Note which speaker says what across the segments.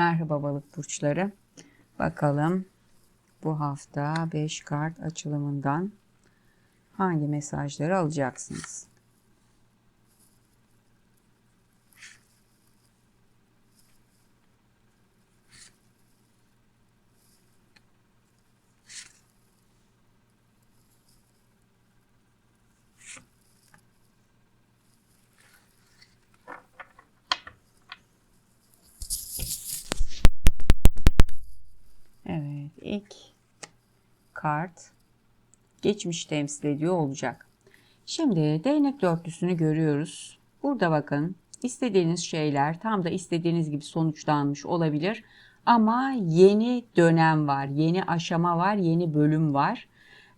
Speaker 1: Merhaba balık burçları. Bakalım bu hafta 5 kart açılımından hangi mesajları alacaksınız? Evet, ilk kart geçmiş temsil ediyor olacak. Şimdi değnek dörtlüsünü görüyoruz. Burada bakın istediğiniz şeyler tam da istediğiniz gibi sonuçlanmış olabilir. Ama yeni dönem var, yeni aşama var, yeni bölüm var.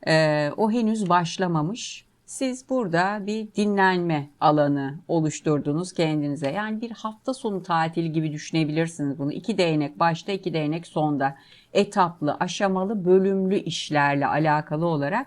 Speaker 1: Ee, o henüz başlamamış. Siz burada bir dinlenme alanı oluşturdunuz kendinize. Yani bir hafta sonu tatili gibi düşünebilirsiniz bunu. İki değnek başta, iki değnek sonda. Etaplı, aşamalı, bölümlü işlerle alakalı olarak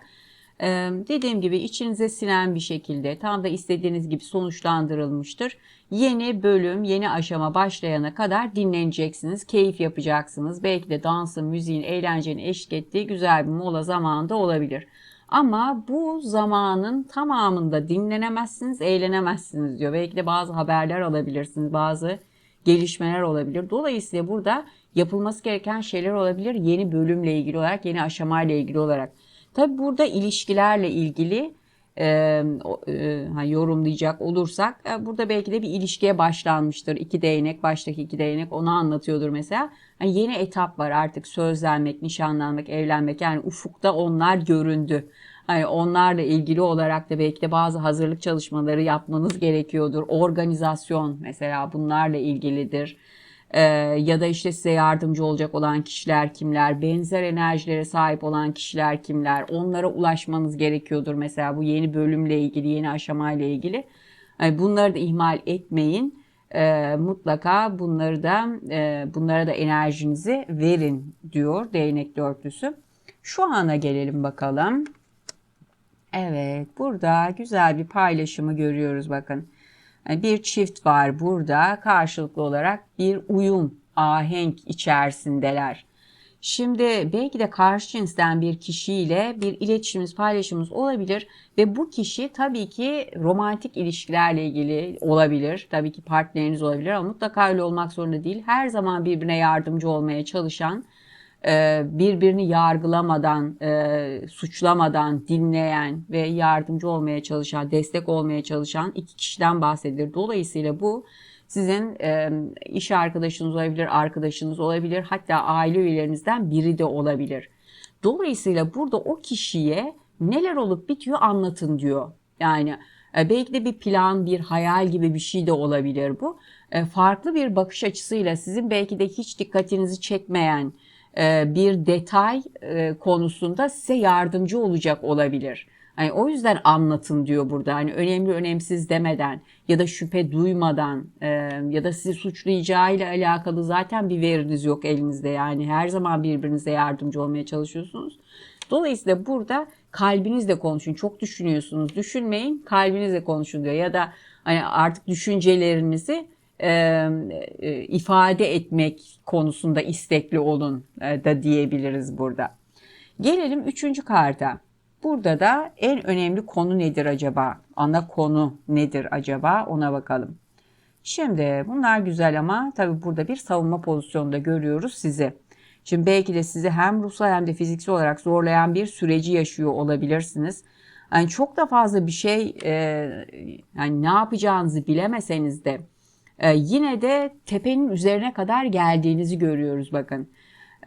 Speaker 1: ee, dediğim gibi içinize sinen bir şekilde tam da istediğiniz gibi sonuçlandırılmıştır. Yeni bölüm, yeni aşama başlayana kadar dinleneceksiniz, keyif yapacaksınız. Belki de dansın, müziğin, eğlencenin eşlik ettiği güzel bir mola zamanında olabilir. Ama bu zamanın tamamında dinlenemezsiniz, eğlenemezsiniz diyor. Belki de bazı haberler alabilirsiniz, bazı gelişmeler olabilir. Dolayısıyla burada yapılması gereken şeyler olabilir. Yeni bölümle ilgili olarak, yeni aşamayla ilgili olarak. Tabi burada ilişkilerle ilgili e, yorumlayacak olursak e, burada belki de bir ilişkiye başlanmıştır. İki değnek, baştaki iki değnek onu anlatıyordur mesela. Yani yeni etap var artık sözlenmek, nişanlanmak, evlenmek yani ufukta onlar göründü. Hani onlarla ilgili olarak da belki de bazı hazırlık çalışmaları yapmanız gerekiyordur. Organizasyon mesela bunlarla ilgilidir. Ee, ya da işte size yardımcı olacak olan kişiler kimler, benzer enerjilere sahip olan kişiler kimler, onlara ulaşmanız gerekiyordur. Mesela bu yeni bölümle ilgili, yeni aşamayla ilgili. Bunları da ihmal etmeyin. Ee, mutlaka bunları da e, bunlara da enerjinizi verin diyor değnek dörtlüsü. Şu ana gelelim bakalım. Evet, burada güzel bir paylaşımı görüyoruz bakın. Bir çift var burada karşılıklı olarak bir uyum, ahenk içerisindeler. Şimdi belki de karşı cinsten bir kişiyle bir iletişimimiz, paylaşımımız olabilir ve bu kişi tabii ki romantik ilişkilerle ilgili olabilir. Tabii ki partneriniz olabilir ama mutlaka öyle olmak zorunda değil. Her zaman birbirine yardımcı olmaya çalışan, birbirini yargılamadan, e, suçlamadan dinleyen ve yardımcı olmaya çalışan, destek olmaya çalışan iki kişiden bahsedilir. Dolayısıyla bu sizin e, iş arkadaşınız olabilir, arkadaşınız olabilir, hatta aile üyelerinizden biri de olabilir. Dolayısıyla burada o kişiye neler olup bitiyor anlatın diyor. Yani belki de bir plan, bir hayal gibi bir şey de olabilir bu. Farklı bir bakış açısıyla sizin belki de hiç dikkatinizi çekmeyen, e, bir detay e, konusunda size yardımcı olacak olabilir. Yani o yüzden anlatın diyor burada. Hani önemli önemsiz demeden ya da şüphe duymadan e, ya da sizi suçlayacağıyla alakalı zaten bir veriniz yok elinizde. Yani her zaman birbirinize yardımcı olmaya çalışıyorsunuz. Dolayısıyla burada kalbinizle konuşun. Çok düşünüyorsunuz. Düşünmeyin, kalbinizle konuşun diyor. Ya da hani artık düşüncelerinizi e, ifade etmek konusunda istekli olun e, da diyebiliriz burada. Gelelim üçüncü karta. Burada da en önemli konu nedir acaba? Ana konu nedir acaba? Ona bakalım. Şimdi bunlar güzel ama tabii burada bir savunma pozisyonunda görüyoruz sizi. Şimdi belki de sizi hem ruhsal hem de fiziksel olarak zorlayan bir süreci yaşıyor olabilirsiniz. Yani çok da fazla bir şey e, yani ne yapacağınızı bilemeseniz de e, yine de tepenin üzerine kadar geldiğinizi görüyoruz bakın.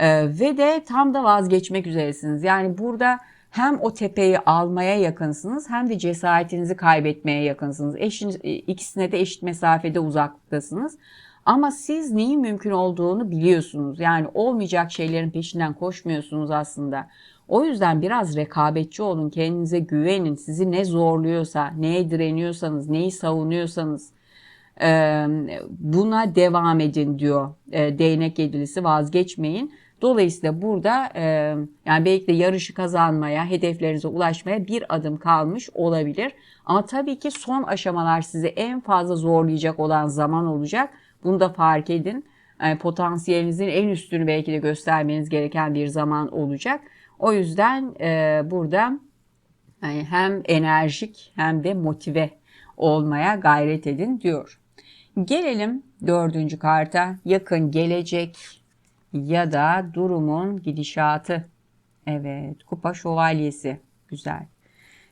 Speaker 1: E, ve de tam da vazgeçmek üzeresiniz. Yani burada hem o tepeyi almaya yakınsınız hem de cesaretinizi kaybetmeye yakınsınız. Eşiniz, e, ikisine de eşit mesafede uzaktasınız. Ama siz neyin mümkün olduğunu biliyorsunuz. Yani olmayacak şeylerin peşinden koşmuyorsunuz aslında. O yüzden biraz rekabetçi olun, kendinize güvenin. Sizi ne zorluyorsa, neye direniyorsanız, neyi savunuyorsanız buna devam edin diyor değnek yedilisi vazgeçmeyin. Dolayısıyla burada yani belki de yarışı kazanmaya, hedeflerinize ulaşmaya bir adım kalmış olabilir. Ama tabii ki son aşamalar sizi en fazla zorlayacak olan zaman olacak. Bunu da fark edin. Yani potansiyelinizin en üstünü belki de göstermeniz gereken bir zaman olacak. O yüzden e, burada yani hem enerjik hem de motive olmaya gayret edin diyor. Gelelim dördüncü karta yakın gelecek ya da durumun gidişatı. Evet kupa şövalyesi güzel.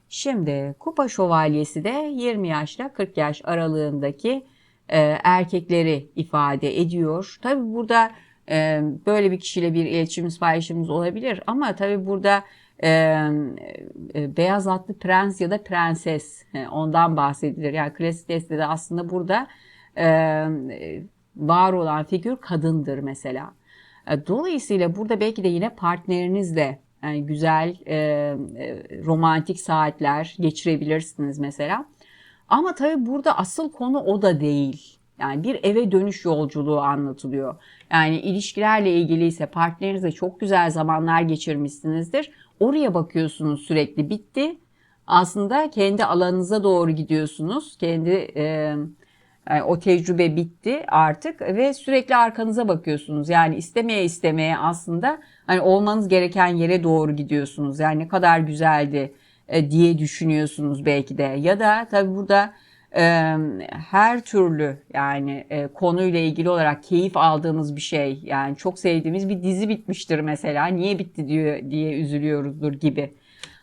Speaker 1: Şimdi kupa şövalyesi de 20 yaşla 40 yaş aralığındaki e, erkekleri ifade ediyor. Tabi burada e, böyle bir kişiyle bir iletişimimiz paylaşımımız olabilir ama tabi burada e, e, beyaz atlı prens ya da prenses e, ondan bahsedilir. Yani klasik destede aslında burada var olan figür kadındır mesela. E, dolayısıyla burada belki de yine partnerinizle yani güzel e, romantik saatler geçirebilirsiniz mesela. Ama tabii burada asıl konu o da değil. Yani bir eve dönüş yolculuğu anlatılıyor. Yani ilişkilerle ilgili ise partnerinizle çok güzel zamanlar geçirmişsinizdir. Oraya bakıyorsunuz sürekli bitti. Aslında kendi alanınıza doğru gidiyorsunuz. Kendi e, o tecrübe bitti artık ve sürekli arkanıza bakıyorsunuz. Yani istemeye istemeye aslında hani olmanız gereken yere doğru gidiyorsunuz. Yani ne kadar güzeldi e, diye düşünüyorsunuz belki de. Ya da tabii burada e, her türlü yani e, konuyla ilgili olarak keyif aldığımız bir şey. Yani çok sevdiğimiz bir dizi bitmiştir mesela. Niye bitti diyor diye üzülüyoruzdur gibi.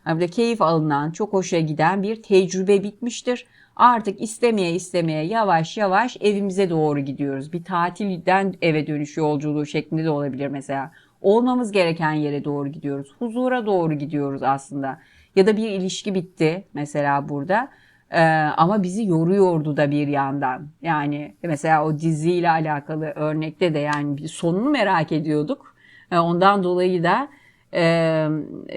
Speaker 1: Yani burada keyif alınan, çok hoşa giden bir tecrübe bitmiştir Artık istemeye istemeye yavaş yavaş evimize doğru gidiyoruz. Bir tatilden eve dönüş yolculuğu şeklinde de olabilir mesela. Olmamız gereken yere doğru gidiyoruz. Huzura doğru gidiyoruz aslında. Ya da bir ilişki bitti mesela burada. Ee, ama bizi yoruyordu da bir yandan. Yani mesela o diziyle alakalı örnekte de yani sonunu merak ediyorduk. Ee, ondan dolayı da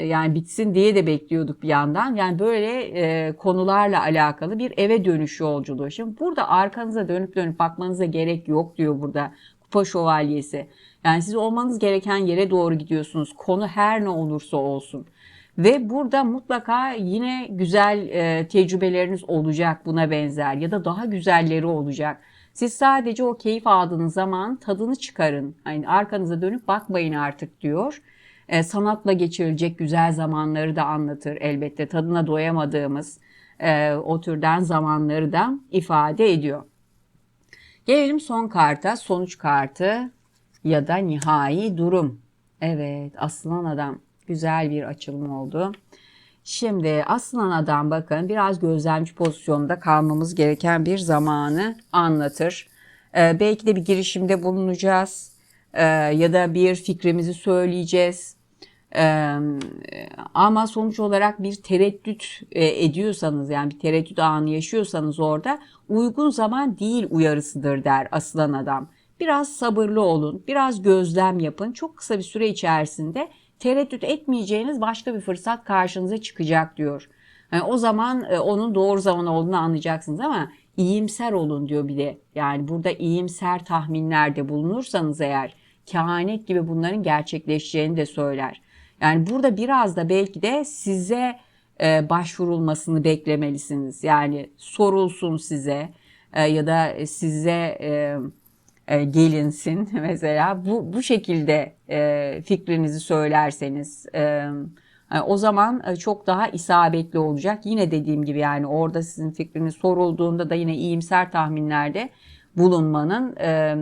Speaker 1: yani bitsin diye de bekliyorduk bir yandan. Yani böyle e, konularla alakalı bir eve dönüş yolculuğu. Şimdi burada arkanıza dönüp dönüp bakmanıza gerek yok diyor burada kupa şövalyesi. Yani siz olmanız gereken yere doğru gidiyorsunuz. Konu her ne olursa olsun. Ve burada mutlaka yine güzel e, tecrübeleriniz olacak buna benzer ya da daha güzelleri olacak. Siz sadece o keyif aldığınız zaman tadını çıkarın. Yani arkanıza dönüp bakmayın artık diyor e, sanatla geçirilecek güzel zamanları da anlatır elbette. Tadına doyamadığımız e, o türden zamanları da ifade ediyor. Gelelim son karta, sonuç kartı ya da nihai durum. Evet, aslan adam güzel bir açılım oldu. Şimdi aslan adam bakın biraz gözlemci pozisyonda kalmamız gereken bir zamanı anlatır. Ee, belki de bir girişimde bulunacağız ee, ya da bir fikrimizi söyleyeceğiz ama sonuç olarak bir tereddüt e, ediyorsanız yani bir tereddüt anı yaşıyorsanız orada uygun zaman değil uyarısıdır der aslan adam. Biraz sabırlı olun, biraz gözlem yapın. Çok kısa bir süre içerisinde tereddüt etmeyeceğiniz başka bir fırsat karşınıza çıkacak diyor. Yani o zaman e, onun doğru zaman olduğunu anlayacaksınız ama iyimser olun diyor bir de. Yani burada iyimser tahminlerde bulunursanız eğer kehanet gibi bunların gerçekleşeceğini de söyler. Yani burada biraz da belki de size e, başvurulmasını beklemelisiniz. Yani sorulsun size e, ya da size e, e, gelinsin mesela bu bu şekilde e, fikrinizi söylerseniz e, e o zaman e, çok daha isabetli olacak. Yine dediğim gibi yani orada sizin fikriniz sorulduğunda da yine iyimser tahminlerde bulunmanın e,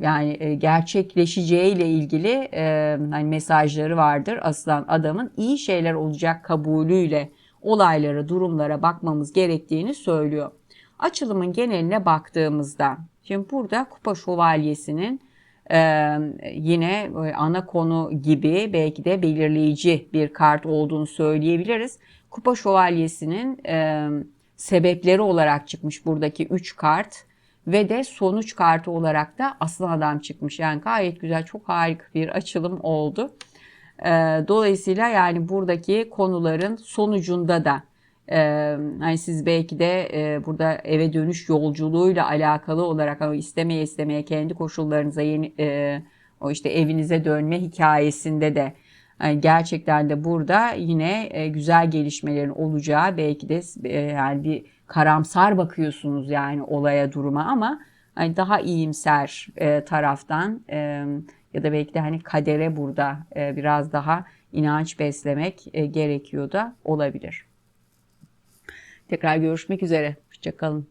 Speaker 1: yani e, gerçekleşeceği ile ilgili e, hani mesajları vardır aslan adamın iyi şeyler olacak kabulüyle olaylara, durumlara bakmamız gerektiğini söylüyor. Açılımın geneline baktığımızda şimdi burada kupa şövalyesinin yine ana konu gibi belki de belirleyici bir kart olduğunu söyleyebiliriz. Kupa şövalyesinin sebepleri olarak çıkmış buradaki 3 kart ve de sonuç kartı olarak da aslan adam çıkmış. Yani gayet güzel çok harika bir açılım oldu. Ee, dolayısıyla yani buradaki konuların sonucunda da e, hani siz belki de e, burada eve dönüş yolculuğuyla alakalı olarak ama istemeye istemeye kendi koşullarınıza yeni e, o işte evinize dönme hikayesinde de gerçekten de burada yine güzel gelişmelerin olacağı belki de yani bir karamsar bakıyorsunuz yani olaya duruma ama hani daha iyimser e, taraftan e, ya da belki de hani kadere burada e, biraz daha inanç beslemek e, gerekiyor da olabilir. Tekrar görüşmek üzere. Hoşçakalın.